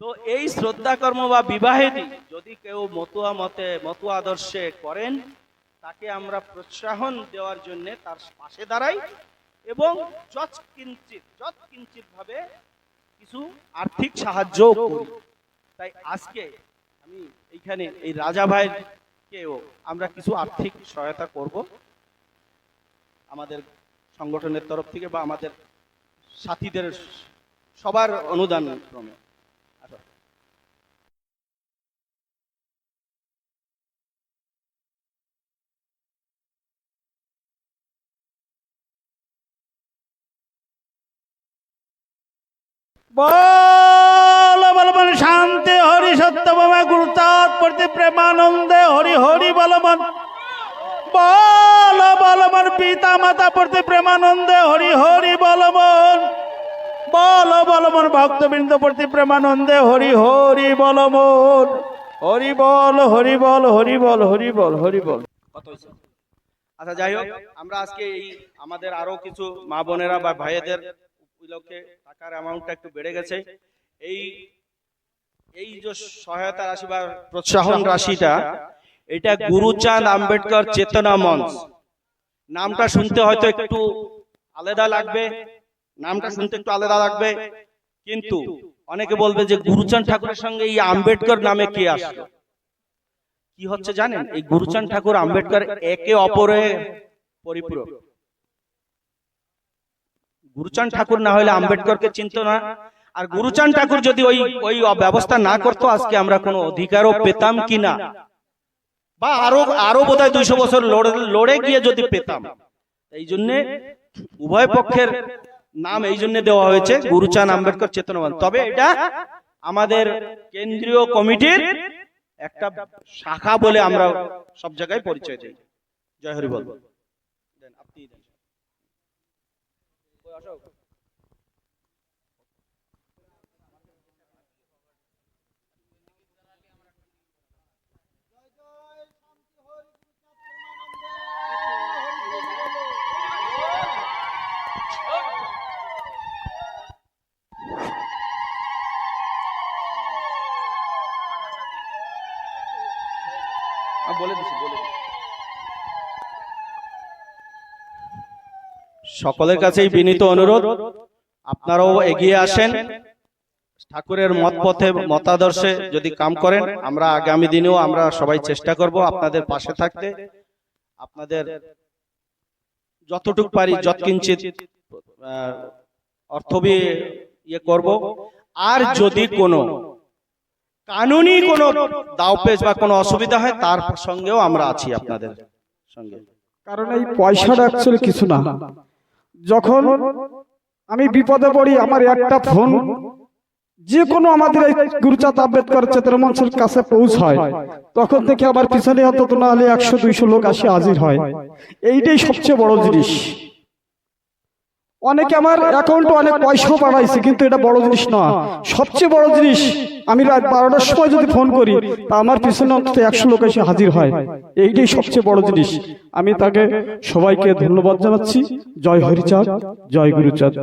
তো এই শ্রদ্ধা কর্ম বা বিবাহেরই যদি কেউ মতুয়া মতে, মতুয়া আদর্শে করেন, তাকে আমরা প্রোৎসাহন দেওয়ার জন্য তার পাশে দাঁড়াই এবং যৎ কিঞ্চিত যৎ কিঞ্চিত ভাবে কিছু আর্থিক সাহায্য করি। তাই আজকে আমি এইখানে এই রাজা ভাইকেও আমরা কিছু আর্থিক সহায়তা করব আমাদের সংগঠনের তরফ থেকে বা আমাদের সাথীদের সবার অনুদান ক্রমে। আসো। বল বলবন শান্তি, হরি সত্যভামা গুরুতাৎ প্রতি প্রেমানন্দে হরি হরি বলবন বল বলবন পিতা মাতা প্রতি প্রেমানন্দে হরি হরি বলবন বল বলবন ভক্তবৃন্দ প্রতি প্রেমানন্দে হরি হরি বলবন হরি বল হরি বল হরি বল হরি বল হরি বল। আচ্ছা যাই হোক আমরা আজকে এই আমাদের আরও কিছু মা বোনেরা বা ভাইয়েদের উপলক্ষে টাকার অ্যামাউন্টটা একটু বেড়ে গেছে। এই এই যে সহায়তা রাশি বা প্রোৎসাহন রাশিটা এটা গুরুচাঁদ আম্বেদকর চেতনা মঞ্চ। নামটা শুনতে হয়তো একটু আলাদা লাগবে। নামটা শুনতে একটু আলাদা লাগবে। কিন্তু অনেকে বলবে যে গুরুচাঁদ ঠাকুরের সঙ্গে এই আম্বেদকর নামে কে আসলো কি হচ্ছে জানেন? এই গুরুচাঁদ ঠাকুর আম্বেদকর একে অপরে পরিপূরক। গুরুচাঁদ ঠাকুর না হলে আম্বেদকরকে চিনত না। আর গুরুচাঁদ ঠাকুর যদি ওই ওই ব্যবস্থা না করতো আজকে আমরা কোনো অধিকারও পেতাম কিনা? বা আরও আরও বোধহয় দুইশো বছর লড়ে লড়ে গিয়ে যদি পেতাম। এই জন্যে উভয় পক্ষের নাম এই জন্য দেওয়া হয়েছে গুরুচান আম্বেদকর চেতনাবান। তবে এটা আমাদের কেন্দ্রীয় কমিটির একটা শাখা বলে আমরা সব জায়গায় পরিচয় দিই। জয় হরি বল দেন, বলে দিছি বলে সকলের কাছেই বিনীত অনুরোধ। আপনারাও এগিয়ে আসেন। ঠাকুরের মত পথে মতাদর্শে যদি কাম করেন আমরা আগামী দিনেও আমরা সবাই চেষ্টা করব আপনাদের পাশে থাকতে। আপনাদের যতটুক পারি যৎকিঞ্চিত আহ, অর্থ ইয়ে করব। আর যদি কোনো কানুনি কোনো দাওপেজ বা কোনো অসুবিধা হয় তার সঙ্গেও আমরা আছি আপনাদের সঙ্গে। কারণ এই পয়সাটা অ্যাকচুয়ালি কিছু না। যখন আমি বিপদে পড়ি আমার একটা ফোন যে কোনো আমাদের এই গুরুচাঁদ আম্বেদকর চেতনা মঞ্চের কাছে পৌঁছায় তখন থেকে আমার পিছনে অন্তত না হলে একশো দুইশো লোক আসে হাজির হয়। এইটাই সবচেয়ে বড় জিনিস। অনেকে আমার অ্যাকাউন্টে অনেক পয়সাও পাঠাইছে কিন্তু এটা বড় জিনিস না। সবচেয়ে বড় জিনিস আমি রাত বারোটার সময় যদি ফোন করি তা আমার পিছনে অন্তত একশো লোক এসে হাজির হয়। এইটাই সবচেয়ে বড় জিনিস। আমি তাকে সবাইকে ধন্যবাদ জানাচ্ছি। জয় হরিচাঁদ জয় গুরুচাঁদ।